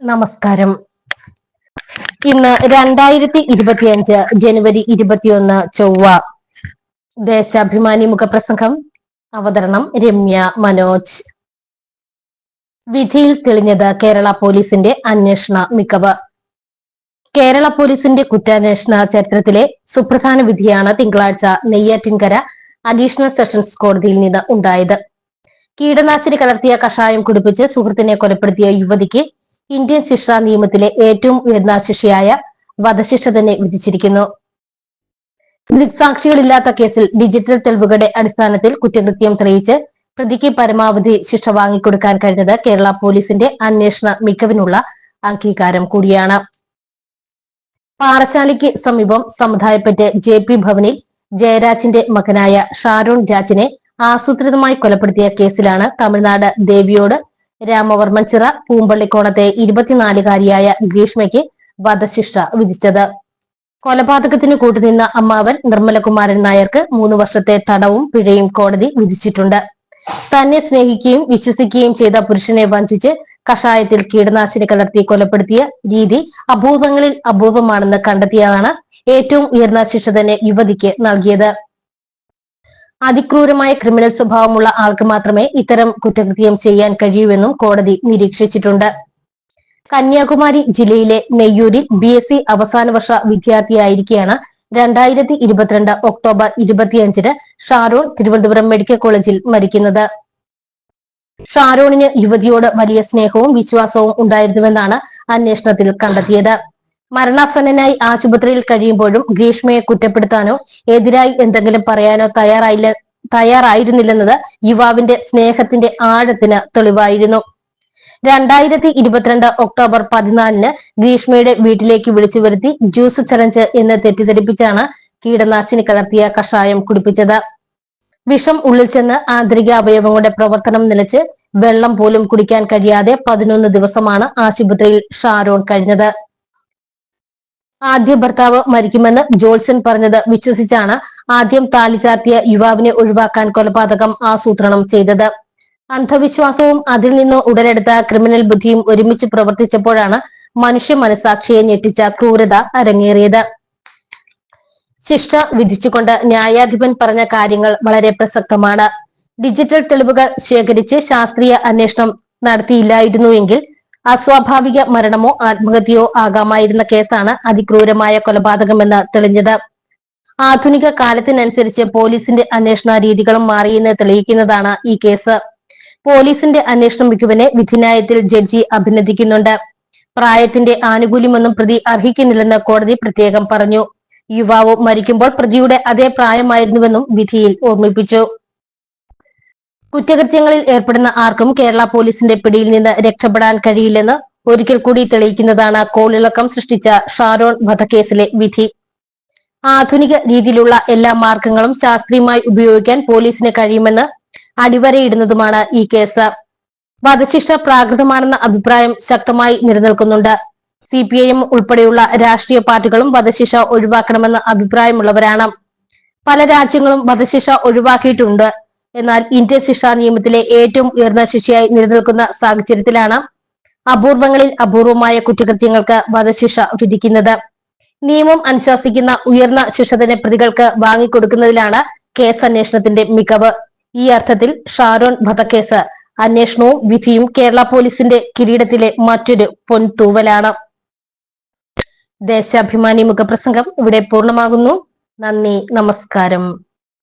നമസ്കാരം. ഇന്ന് രണ്ടായിരത്തി ഇരുപത്തിയഞ്ച് ജനുവരി ഇരുപത്തിയൊന്ന് ചൊവ്വ. ദേശാഭിമാനി മുഖപ്രസംഗം അവതരണം രമ്യ മനോജ്. വിധിയിൽ തെളിഞ്ഞത് കേരള പോലീസിന്റെ അന്വേഷണ മികവ്. കേരള പോലീസിന്റെ കുറ്റാന്വേഷണ ചരിത്രത്തിലെ സുപ്രധാന വിധിയാണ് തിങ്കളാഴ്ച നെയ്യാറ്റിൻകര അഡീഷണൽ സെഷൻസ് കോടതിയിൽ നിന്ന് ഉണ്ടായത്. കീടനാശിനി കലർത്തിയ കഷായം കുടിപ്പിച്ച് സുഹൃത്തിനെ കൊലപ്പെടുത്തിയ യുവതിക്ക് ഇന്ത്യൻ ശിക്ഷാ നിയമത്തിലെ ഏറ്റവും ഉയർന്ന ശിക്ഷയായ വധശിക്ഷ തന്നെ വിധിച്ചിരിക്കുന്നു. ദൃക്സാക്ഷികളില്ലാത്ത കേസിൽ ഡിജിറ്റൽ തെളിവുകളുടെ അടിസ്ഥാനത്തിൽ കുറ്റകൃത്യം തെളിയിച്ച് പ്രതിക്ക് പരമാവധി ശിക്ഷ വാങ്ങിക്കൊടുക്കാൻ കഴിഞ്ഞത് കേരള പോലീസിന്റെ അന്വേഷണ മികവിനുള്ള അംഗീകാരം കൂടിയാണ്. പാറശാലിക്ക് സമീപം സമുദായപ്പറ്റ് ജെ പി ഭവനിൽ ജയരാജിന്റെ മകനായ ഷാരൂൺ രാജിനെ ആസൂത്രിതമായി കൊലപ്പെടുത്തിയ കേസിലാണ് തമിഴ്നാട് ദേവിയോട് രാമവർമ്മൻ ചിറ പൂമ്പള്ളിക്കോണത്തെ ഇരുപത്തിനാലുകാരിയായ ഗ്രീഷ്മയ്ക്ക് വധശിക്ഷ വിധിച്ചത്. കൊലപാതകത്തിന് കൂട്ടുനിന്ന അമ്മാവൻ നിർമ്മലകുമാരൻ നായർക്ക് മൂന്ന് വർഷത്തെ തടവും പിഴയും കോടതി വിധിച്ചിട്ടുണ്ട്. തന്നെ സ്നേഹിക്കുകയും വിശ്വസിക്കുകയും ചെയ്ത പുരുഷനെ വഞ്ചിച്ച് കഷായത്തിൽ കീടനാശിനി കലർത്തി കൊലപ്പെടുത്തിയ രീതി അപൂർവങ്ങളിൽ അപൂർവമാണെന്ന് കണ്ടെത്തിയതാണ് ഏറ്റവും ഉയർന്ന ശിക്ഷ തന്നെ യുവതിക്ക് നൽകിയത്. അതിക്രൂരമായ ക്രിമിനൽ സ്വഭാവമുള്ള ആൾക്ക് മാത്രമേ ഇത്തരം കുറ്റകൃത്യം ചെയ്യാൻ കഴിയൂവെന്നും കോടതി നിരീക്ഷിച്ചിട്ടുണ്ട്. കന്യാകുമാരി ജില്ലയിലെ നെയ്യൂരിൽ ബി എസ് സി അവസാന വർഷ വിദ്യാർത്ഥിയായിരിക്കെയാണ് രണ്ടായിരത്തി ഇരുപത്തിരണ്ട് ഒക്ടോബർ ഇരുപത്തിയഞ്ചിന് ഷാരോൺ തിരുവനന്തപുരം മെഡിക്കൽ കോളേജിൽ മരിക്കുന്നത്. ഷാരോണിന് യുവതിയോട് വലിയ സ്നേഹവും വിശ്വാസവും ഉണ്ടായിരുന്നുവെന്നാണ് അന്വേഷണത്തിൽ കണ്ടെത്തിയത്. മരണാസന്നനായി ആശുപത്രിയിൽ കഴിയുമ്പോഴും ഗ്രീഷ്മയെ കുറ്റപ്പെടുത്താനോ എതിരായി എന്തെങ്കിലും പറയാനോ തയ്യാറായില്ല തയ്യാറായിരുന്നില്ലെന്നത് യുവാവിന്റെ സ്നേഹത്തിന്റെ ആഴത്തിന് തെളിവായിരുന്നു. രണ്ടായിരത്തി ഇരുപത്തിരണ്ട് ഒക്ടോബർ പതിനാലിന് ഗ്രീഷ്മയുടെ വീട്ടിലേക്ക് വിളിച്ചു വരുത്തി ജ്യൂസ് ചലഞ്ച് എന്ന് തെറ്റിദ്ധരിപ്പിച്ചാണ് കീടനാശിനി കലർത്തിയ കഷായം കുടിപ്പിച്ചത്. വിഷം ഉള്ളിൽ ചെന്ന് ആന്തരിക അവയവങ്ങളുടെ പ്രവർത്തനം നിലച്ച് വെള്ളം പോലും കുടിക്കാൻ കഴിയാതെ പതിനൊന്ന് ദിവസമാണ് ആശുപത്രിയിൽ ഷാരോൺ കഴിഞ്ഞത്. ആദ്യ ഭർത്താവ് മരിക്കുമെന്ന് ജോൾസൺ പറഞ്ഞത് വിശ്വസിച്ചാണ് ആദ്യം താലി ചാർത്തിയ യുവാവിനെ ഒഴിവാക്കാൻ കൊലപാതകം ആസൂത്രണം ചെയ്തത്. അന്ധവിശ്വാസവും അതിൽ നിന്ന് ഉടലെടുത്ത ക്രിമിനൽ ബുദ്ധിയും ഒരുമിച്ച് പ്രവർത്തിച്ചപ്പോഴാണ് മനുഷ്യ മനസാക്ഷിയെ ഞെട്ടിച്ച ക്രൂരത അരങ്ങേറിയത്. ശിക്ഷ വിധിച്ചുകൊണ്ട് ന്യായാധിപൻ പറഞ്ഞ കാര്യങ്ങൾ വളരെ പ്രസക്തമാണ്. ഡിജിറ്റൽ തെളിവുകൾ ശേഖരിച്ച് ശാസ്ത്രീയ അന്വേഷണം നടത്തിയില്ലായിരുന്നുവെങ്കിൽ അസ്വാഭാവിക മരണമോ ആത്മഹത്യയോ ആകാമായിരുന്ന കേസാണ് അതിക്രൂരമായ കൊലപാതകമെന്ന് തെളിഞ്ഞത്. ആധുനിക കാലത്തിനനുസരിച്ച് പോലീസിന്റെ അന്വേഷണ രീതികളും മാറിയെന്ന് തെളിയിക്കുന്നതാണ് ഈ കേസ്. പോലീസിന്റെ അന്വേഷണം മികവിനെ വിധിനായത്തിൽ ജഡ്ജി അഭിനന്ദിക്കുന്നുണ്ട്. പ്രായത്തിന്റെ ആനുകൂല്യമൊന്നും പ്രതി അർഹിക്കുന്നില്ലെന്ന് കോടതി പ്രത്യേകം പറഞ്ഞു. യുവാവ് മരിക്കുമ്പോൾ പ്രതിയുടെ അതേ പ്രായമായിരുന്നുവെന്നും വിധിയിൽ ഓർമ്മിപ്പിച്ചു. കുറ്റകൃത്യങ്ങളിൽ ഏർപ്പെടുന്ന ആർക്കും കേരള പോലീസിന്റെ പിടിയിൽ നിന്ന് രക്ഷപ്പെടാൻ കഴിയില്ലെന്ന് ഒരിക്കൽ കൂടി തെളിയിക്കുന്നതാണ് കോളിളക്കം സൃഷ്ടിച്ച ഷാരോൺ വധക്കേസിലെ വിധി. ആധുനിക രീതിയിലുള്ള എല്ലാ മാർഗങ്ങളും ശാസ്ത്രീയമായി ഉപയോഗിക്കാൻ പോലീസിന് കഴിയുമെന്ന് അടിവരയിടുന്നതുമാണ് ഈ കേസ്. വധശിക്ഷ പ്രാകൃതമാണെന്ന അഭിപ്രായം ശക്തമായി നിലനിൽക്കുന്നുണ്ട്. സി പി ഐ എം ഉൾപ്പെടെയുള്ള രാഷ്ട്രീയ പാർട്ടികളും വധശിക്ഷ ഒഴിവാക്കണമെന്ന അഭിപ്രായമുള്ളവരാണ്. പല രാജ്യങ്ങളും വധശിക്ഷ ഒഴിവാക്കിയിട്ടുണ്ട്. എന്നാൽ ഇന്ത്യൻ ശിക്ഷാ നിയമത്തിലെ ഏറ്റവും ഉയർന്ന ശിക്ഷയായി നിലനിൽക്കുന്ന സാഹചര്യത്തിലാണ് അപൂർവങ്ങളിൽ അപൂർവമായ കുറ്റകൃത്യങ്ങൾക്ക് വധശിക്ഷ വിധിക്കുന്നത്. നിയമം അനുശാസിക്കുന്ന ഉയർന്ന ശിക്ഷ തന്നെ പ്രതികൾക്ക് വാങ്ങിക്കൊടുക്കുന്നതിലാണ് കേസ് അന്വേഷണത്തിന്റെ മികവ്. ഈ അർത്ഥത്തിൽ ഷാരോൺ വധക്കേസ് അന്വേഷണവും വിധിയും കേരള പോലീസിന്റെ കിരീടത്തിലെ മറ്റൊരു പൊൻതൂവലാണ്. ദേശാഭിമാനി മുഖപ്രസംഗം ഇവിടെ പൂർണമാകുന്നു. നന്ദി നമസ്കാരം.